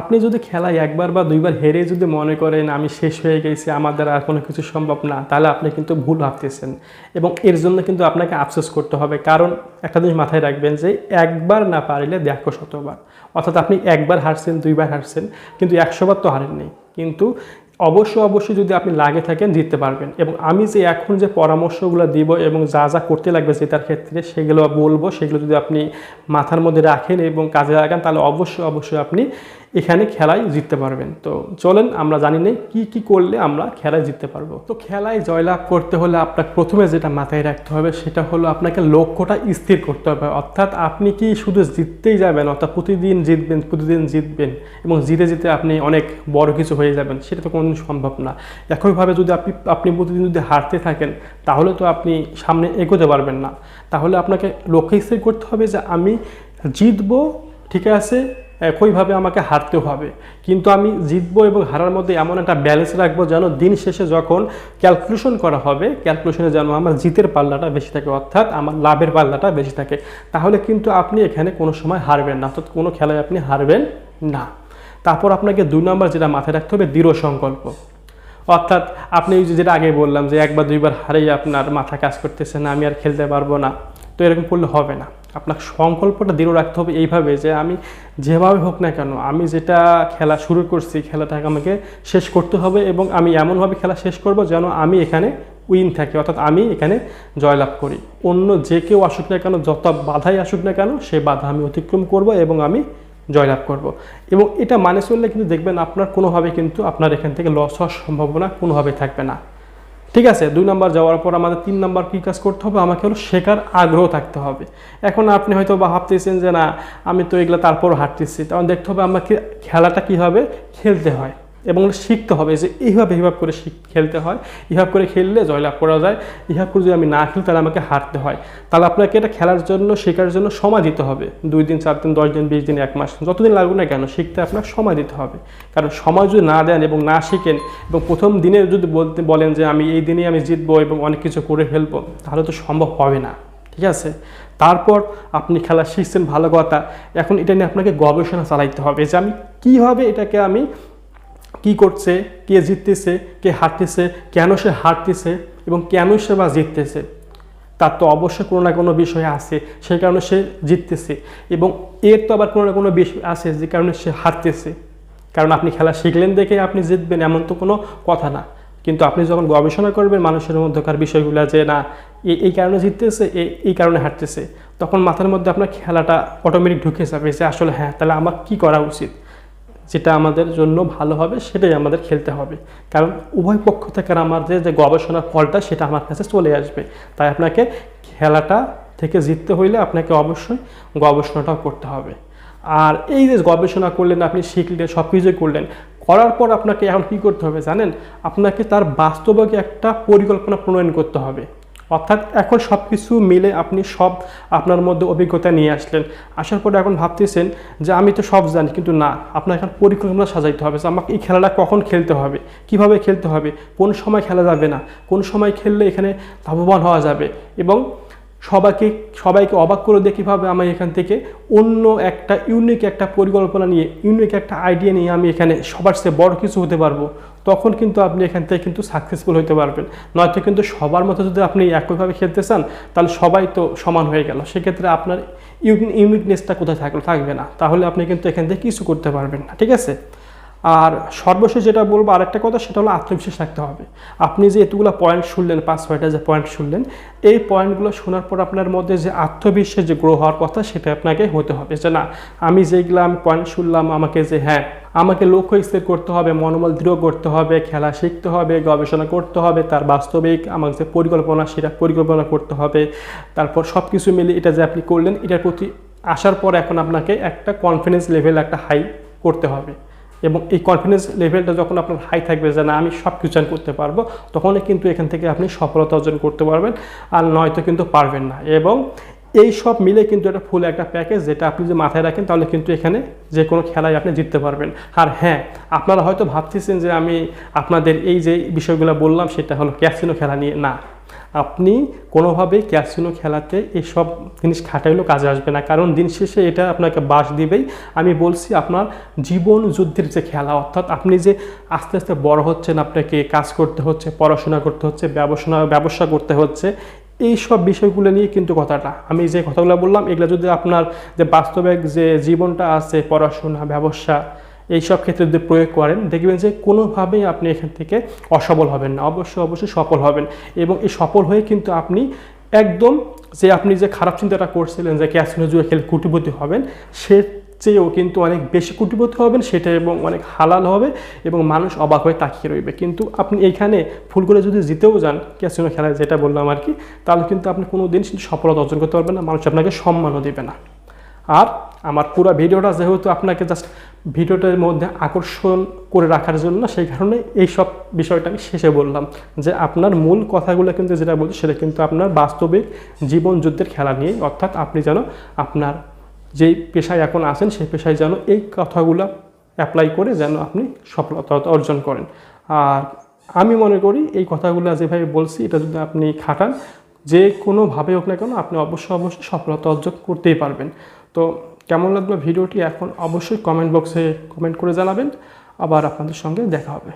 আপনি যদি খেলায় একবার বা দুইবার হেরে যদি মনে করেন, আমি শেষ হয়ে গেছি আমার দ্বারা আর কোনো কিছু সম্ভব না, তাহলে আপনি কিন্তু ভুল ভাবতেছেন। এবং এর জন্য কিন্তু আপনাকে আফসোস করতে হবে। কারণ একটা জিনিস মাথায় রাখবেন যে, একবার না পারিলে দেখো শতবার। অর্থাৎ আপনি একবার হারছেন, দুইবার হারছেন, কিন্তু একশোবার তো হারেননি। কিন্তু অবশ্যই অবশ্যই যদি আপনি লাগে থাকেন, জিততে পারবেন। এবং আমি যে এখন যে পরামর্শগুলো দিব এবং যা যা করতে লাগবে জেতার ক্ষেত্রে, সেগুলো বলব, সেগুলো যদি আপনি মাথার মধ্যে রাখেন এবং কাজে লাগান, তাহলে অবশ্যই অবশ্যই আপনি এখানে খেলায় জিততে পারবেন। তো চলেন আমরা জানি না কি কি করলে আমরা খেলায় জিততে পারব। তো খেলায় জয়লাভ করতে হলে আপনাকে প্রথমে যেটা মাথায় রাখতে হবে সেটা হলো আপনাকে লক্ষ্যটা স্থির করতে হবে। অর্থাৎ আপনি কি শুধু জিততেই যাবেন, অর্থাৎ প্রতিদিন জিতবেন প্রতিদিন জিতবেন এবং জিতে জিতে আপনি অনেক বড় কিছু হয়ে যাবেন, সেটা তো কোনোদিন সম্ভব না। একইভাবে যদি আপনি আপনি প্রতিদিন যদি হারতে থাকেন, তাহলে তো আপনি সামনে এগোতে পারবেন না। তাহলে আপনাকে লক্ষ্য স্থির করতে হবে যে আমি জিতবো, ঠিক আছে একইভাবে আমাকে হারতে হবে। কিন্তু আমি জিতবো এবং হারার মধ্যে এমন একটা ব্যালেন্স রাখব যেন দিন শেষে যখন ক্যালকুলেশন করা হবে ক্যালকুলেশনে যেন আমার জিতের পাল্লাটা বেশি থাকে, অর্থাৎ আমার লাভের পাল্লাটা বেশি থাকে। তাহলে কিন্তু আপনি এখানে কোনো সময় হারবেন না, অর্থাৎ কোনো খেলায় আপনি হারবেন না। তারপর আপনাকে দুই নম্বর যেটা মাথায় রাখতে হবে, দৃঢ় সংকল্প। অর্থাৎ আপনি যেটা আগে বললাম যে একবার দুইবার হারেই আপনার মাথা কাজ করতেছে না, আমি আর খেলতে পারব না। তো এরকম করলে হবে না। আপনার সংকল্পটা দৃঢ় রাখতে হবে এইভাবে যে আমি যেভাবে হোক না কেন, আমি যেটা খেলা শুরু করছি খেলাটাকে আমাকে শেষ করতে হবে এবং আমি এমনভাবে খেলা শেষ করব যেন আমি এখানে উইন থাকি, অর্থাৎ আমি এখানে জয়লাভ করি। অন্য যে কেউ আসুক না কেন, যত বাধাই আসুক না কেন, সে বাধা আমি অতিক্রম করব এবং আমি জয়লাভ করব। এবং এটা মানে চললে কিন্তু দেখবেন আপনার কোনোভাবে কিন্তু আপনার এখান থেকে লস হওয়ার সম্ভাবনা কোনোভাবে থাকবে না। ঠিক আছে, দুই নাম্বার যাওয়ার পর আমাদের তিন নাম্বার কী কাজ করতে হবে? আমাকে হলো শেখার আগ্রহ থাকতে হবে। এখন আপনি হয়তো বা ভাবতেছেন যে না, আমি তো এগুলো তারপর হাঁটতেছি। তখন দেখতে হবে আমাকে খেলাটা কী হবে খেলতে হয়। এবং শিখতে হবে যে এইভাবে এইভাবে করে খেলতে হয়। এইভাবে করে খেললে জয়লাভ করা যায়। এইভাবে করে যদি আমি না খেলি, তাহলে আমাকে হারতে হয়। তাহলে আপনাকে এটা খেলার জন্য, শেখার জন্য সময় দিতে হবে। দুই দিন, চার দিন, দশ দিন, বিশ দিন, এক মাস। যতদিন লাগুক না কেন, শিখতে আপনার সময় দিতে হবে। কারণ সময় যদি না দেন এবং না শিখেন এবং প্রথম দিনে যদি বলতে, বলেন যে আমি এই দিনেই আমি জিতবো এবং অনেক কিছু করে ফেলব, তাহলে তো সম্ভব হবে না। ঠিক আছে? তারপর আপনি খেলা শিখছেন ভালো কথা। এখন এটা নিয়ে আপনাকে গবেষণা চালাইতে হবে যে আমি কীভাবে এটাকে আমি কি করছে, কে জিততেছে, কে হারতেছে, কেন সে হারতেছে এবং কেন সে বা জিততেছে, তার তো অবশ্যই কোনো না কোনো বিষয় আছে সেই কারণে সে জিততেছে এবং এর তো আবার কোনো না কোনো বিষয় আছে যে কারণে সে হারতেছে। কারণ আপনি খেলা শিখলেন দেখে আপনি জিতবেন এমন তো কোনো কথা না। কিন্তু আপনি যখন গবেষণা করবেন মানুষের মধ্যকার বিষয়গুলো যে না এই কারণে জিততেছে এই কারণে হারতেছে, তখন মাথার মধ্যে আপনার খেলাটা অটোমেটিক ঢুকে যাবে যে আসলে হ্যাঁ তাহলে আমার কি করা উচিত? যেটা আমাদের জন্য ভালো হবে, সেটাই আমাদের খেলতে হবে। কারণ উভয় পক্ষ থেকে আমার যে যে গবেষণার ফলটা, সেটা আমার কাছে চলে আসবে। তাই আপনাকে খেলাটা থেকে জিততে হইলে আপনাকে অবশ্যই গবেষণাটাও করতে হবে। আর এই যে গবেষণা করলেন, আপনি শিখলেন সব কিছুই করলেন, করার পর আপনাকে এখন কী করতে হবে জানেন? আপনাকে তার বাস্তবকে একটা পরিকল্পনা প্রণয়ন করতে হবে। অর্থাৎ এখন সব কিছু মিলে আপনি সব আপনার মধ্যে অভিজ্ঞতা নিয়ে আসলেন। আসার পরে এখন ভাবতেছেন যে আমি তো সব জানি, কিন্তু না আপনার এখন পরিকল্পনা সাজাইতে হবে যে আমাকে এই খেলাটা কখন খেলতে হবে, কীভাবে খেলতে হবে, কোন সময় খেলা যাবে না, কোন সময় খেললে এখানে লাভবান হওয়া যাবে এবং সবাইকে সবাইকে অবাক করে দিয়ে কীভাবে আমি এখান থেকে অন্য একটা ইউনিক একটা পরিকল্পনা নিয়ে ইউনিক একটা আইডিয়া নিয়ে আমি এখানে সবার চেয়ে বড় কিছু হতে পারব। তখন কিন্তু আপনি এখান থেকে কিন্তু সাকসেসফুল হতে পারবেন। নয়তো কিন্তু সবার মতো যদি আপনি একইভাবে খেলতে চান, তাহলে সবাই তো সমান হয়ে গেল। সেক্ষেত্রে আপনার ইউনিকনেসটা কোথায় থাকল, থাকবে না। তাহলে আপনি কিন্তু এখান থেকে কিছু করতে পারবেন না। ঠিক আছে? আর সর্বশেষ যেটা বলব আরেকটা কথা, সেটা হলো আত্মবিশ্বাস রাখতে হবে। আপনি যে এতগুলো পয়েন্ট শুনলেন, পাঁচ ছয়টা যে পয়েন্ট শুনলেন, এই পয়েন্টগুলো শোনার পর আপনার মধ্যে যে আত্মবিশ্বাস যে গ্রো হওয়ার কথা, সেটা আপনাকে হতে হবে। যে না, আমি যেগুলো আমি পয়েন্ট শুনলাম, আমাকে যে হ্যাঁ আমাকে লক্ষ্য স্থির করতে হবে, মনোবল দৃঢ় করতে হবে, খেলা শিখতে হবে, গবেষণা করতে হবে, তার বাস্তবিক আমার যে পরিকল্পনা, সেটা পরিকল্পনা করতে হবে। তারপর সব কিছু মিলে এটা যে আপনি করলেন, এটার প্রতি আসার পর এখন আপনাকে একটা কনফিডেন্স লেভেল একটা হাই করতে হবে। এবং এই কনফিডেন্স লেভেলটা যখন আপনার হাই থাকবে যে না, আমি সব কিছু করতে পারব, তখনই কিন্তু এখান থেকে আপনি সফলতা অর্জন করতে পারবেন আর নয়তো কিন্তু পারবেন না। এবং এই সব মিলে কিন্তু একটা ফুল একটা প্যাকেজ যেটা আপনি যদি মাথায় রাখেন, তাহলে কিন্তু এখানে যে কোনো খেলায় আপনি জিততে পারবেন। আর হ্যাঁ আপনারা হয়তো ভাবতেছেন যে আমি আপনাদের এই যে বিষয়গুলো বললাম, সেটা হলো ক্যাসিনো খেলা নিয়ে। না আপনি কোনোভাবেই ক্যাসিনো খেলাতে এসব জিনিস খাটাইলেও কাজে আসবে না। কারণ দিন শেষে এটা আপনাকে বাস দিবেই। আমি বলছি আপনার জীবন যুদ্ধের যে খেলা, অর্থাৎ আপনি যে আস্তে আস্তে বড় হচ্ছেন, আপনাকে কাজ করতে হচ্ছে, পড়াশোনা করতে হচ্ছে ব্যবসা ব্যবসা করতে হচ্ছে এই সব বিষয়গুলো নিয়ে কিন্তু কথাটা। আমি যে কথাগুলো বললাম, এগুলো যদি আপনার যে বাস্তবিক যে জীবনটা আছে, পড়াশোনা, ব্যবসা এই সব ক্ষেত্রে যদি প্রয়োগ করেন, দেখবেন যে কোনোভাবেই আপনি এখান থেকে অসফল হবেন না। অবশ্যই অবশ্যই সফল হবেন। এবং এই সফল হয়ে কিন্তু আপনি একদম যে আপনি যে খারাপ চিন্তাটা করছিলেন যে ক্যাসিনো জুয়ে খেলে কুটিপতি হবেন, সে চেয়েও কিন্তু অনেক বেশি কুটিপতি হবেন, সেটা এবং অনেক হালাল হবে এবং মানুষ অবাক হয়ে তাকিয়ে রইবে। কিন্তু আপনি এইখানে ফুল করে যদি জিতেও যান ক্যাসিনো খেলায় যেটা বললাম আর কি, তাহলে কিন্তু আপনি কোনো দিন সফলতা অর্জন করতে পারবেন না। মানুষ আপনাকে সম্মানও দেবে না। আর আমার পুরো ভিডিওটা যেহেতু আপনাকে জাস্ট ভিডিওটার মধ্যে আকর্ষণ করে রাখার জন্য, সেই কারণে এই সব বিষয়টা আমি শেষে বললাম যে আপনার মূল কথাগুলো কিন্তু যেটা বলছি, সেটা কিন্তু আপনার বাস্তবিক জীবন যুদ্ধের খেলা নিয়ে, অর্থাৎ আপনি যেন আপনার যেই পেশায় এখন আছেন, সেই পেশায় যেন এই কথাগুলো অ্যাপ্লাই করে যেন আপনি সফলতা অর্জন করেন। আর আমি মনে করি এই কথাগুলো যেভাবে বলছি, এটা যদি আপনি খাটান, যে কোনোভাবে হোক না কেন, আপনি অবশ্যই অবশ্যই সফলতা অর্জন করতেই পারবেন। তো কেমন লাগল ভিডিওটি এখন অবশ্যই কমেন্ট বক্সে কমেন্ট করে জানাবেন। আবার আপনাদের সঙ্গে দেখা হবে।